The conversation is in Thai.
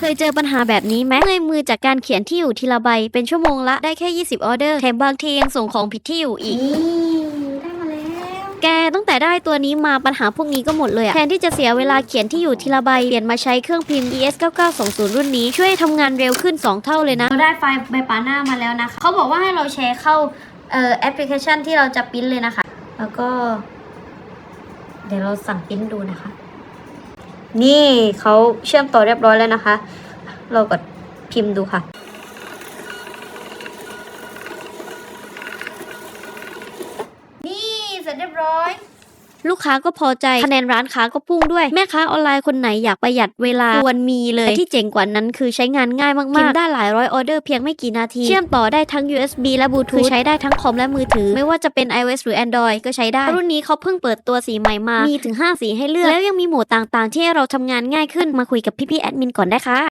เคยเจอปัญหาแบบนี้ไหมเมื่อยมือจากการเขียนที่อยู่ทีละใบ เป็นชั่วโมงละได้แค่ 20 ออเดอร์แถมบางทียังส่งของผิดที่อยู่อีกนี่ได้มาแล้ว แกตั้งแต่ได้ตัวนี้มาปัญหาพวกนี้ก็หมดเลยอะแทนที่จะเสียเวลาเขียนที่อยู่ทีละใบ เปลี่ยนมาใช้เครื่องพิมพ์ ES 9920 รุ่นนี้ ช่วยให้ทำงานเร็วขึ้น 2 เท่าเลยนะ เราได้ไฟล์ใบปาหน้ามาแล้วนะคะเขาบอกว่าให้เราแชร์เข้าเอ่อแอปพลิเคชันที่เราจะปริ้นเลยนะคะ แล้วก็ เดี๋ยวเราสั่งปริ้นดูนะคะ นี่เขาเชื่อมต่อเรียบร้อยแล้วนะคะ เรากดพิมพ์ดูค่ะ นี่เสร็จเรียบร้อย ลูกค้าก็พอใจคะแนนร้านค้าก็พุ่งด้วยแม่ค้าออนไลน์คนไหนอยากประหยัดเวลาควรมีเลยแต่ที่เจ๋งกว่านั้นคือใช้งานง่ายมากๆพิมพ์ได้หลายร้อยออเดอร์เพียงไม่กี่นาที เชื่อมต่อได้ทั้ง USB และบลูทูธใช้ได้ทั้งคอมและมือถือ ไม่ว่าจะเป็น iOS หรือ Android ก็ใช้ได้ รุ่นนี้เขาเพิ่งเปิดตัวสีใหม่มา มีถึง 5 สีให้เลือก แล้วยังมีโหมดต่างๆ ที่ให้เราทำงานง่ายขึ้นมาคุยกับพี่ๆแอดมินก่อนได้ค่ะ